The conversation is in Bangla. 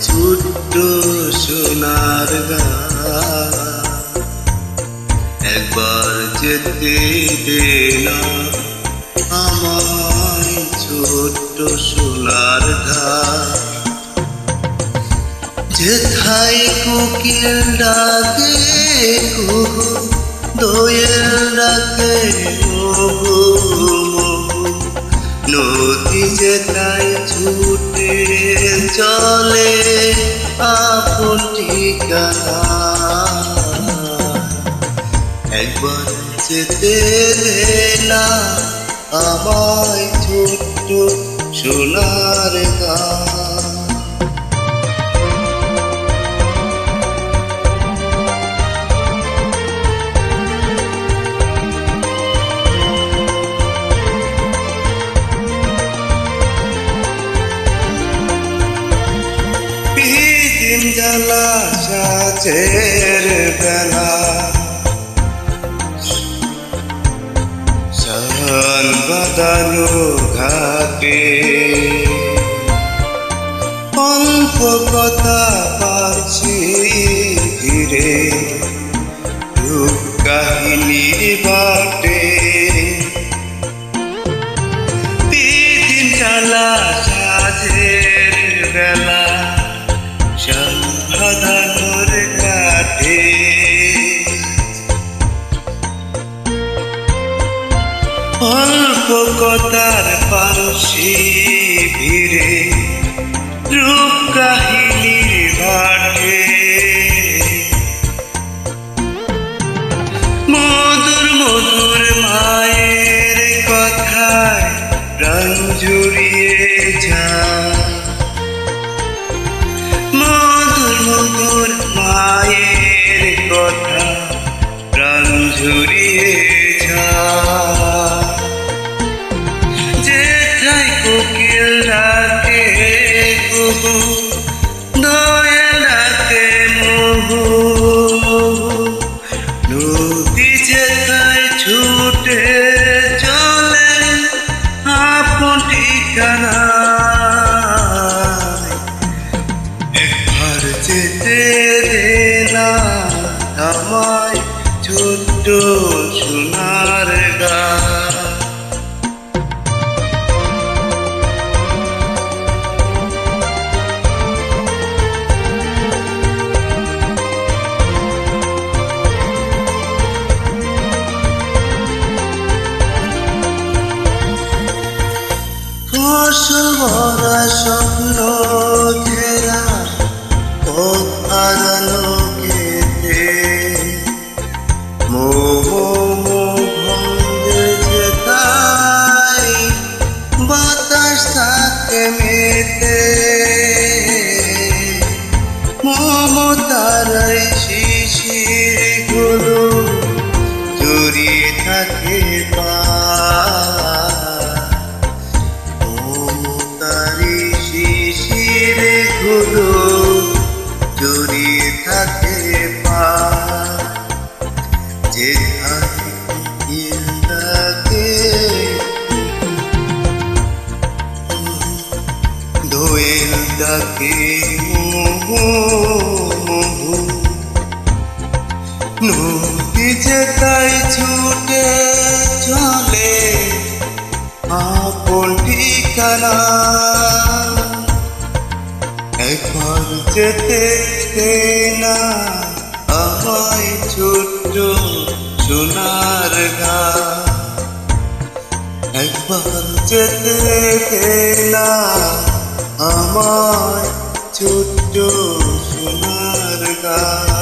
ছোট্ট সোনার গা। একবার যেতে দে না আমায় ছোট্ট সোনার গা যেথায় কোকিল ডাকে দোয়েল ডাকে যেথায় ছুটে চলে আপন ঠিকানা। একবার যেতে না আমায় ছোট্ট সোনার গা সাজের বেলা। সান বাদানো ঘাটে। অল্প কথা পাচ্ছি ধীরে রূপ কাহিনীর বাটে অল্প কথার পারসি ভিড়ে রূপ কাহিনীর ভাটে মধুর মধুর মায়ের কথায় রং জুড়িয়ে যায়। মধুর মধুর মায়ের কথা প্রাণ ঝুরিয়ে আমায় ছোট্ট সোনার গা ভরা স্বপ্ন ঘেরা পথ হারানো বাতাস থাকে মেতে। মমতার শিশিরগুলো জড়িয়ে থাকে মমতারি শিশিরে গুলো ডাকে মোহু মোহু নদী যে তাই ছুটে চলে, আপন ঠিকানা। একবার যেতে না আমায় ছোট্ট সোনার গা একবার যেতে না আমায় ছোট্ট সোনার গা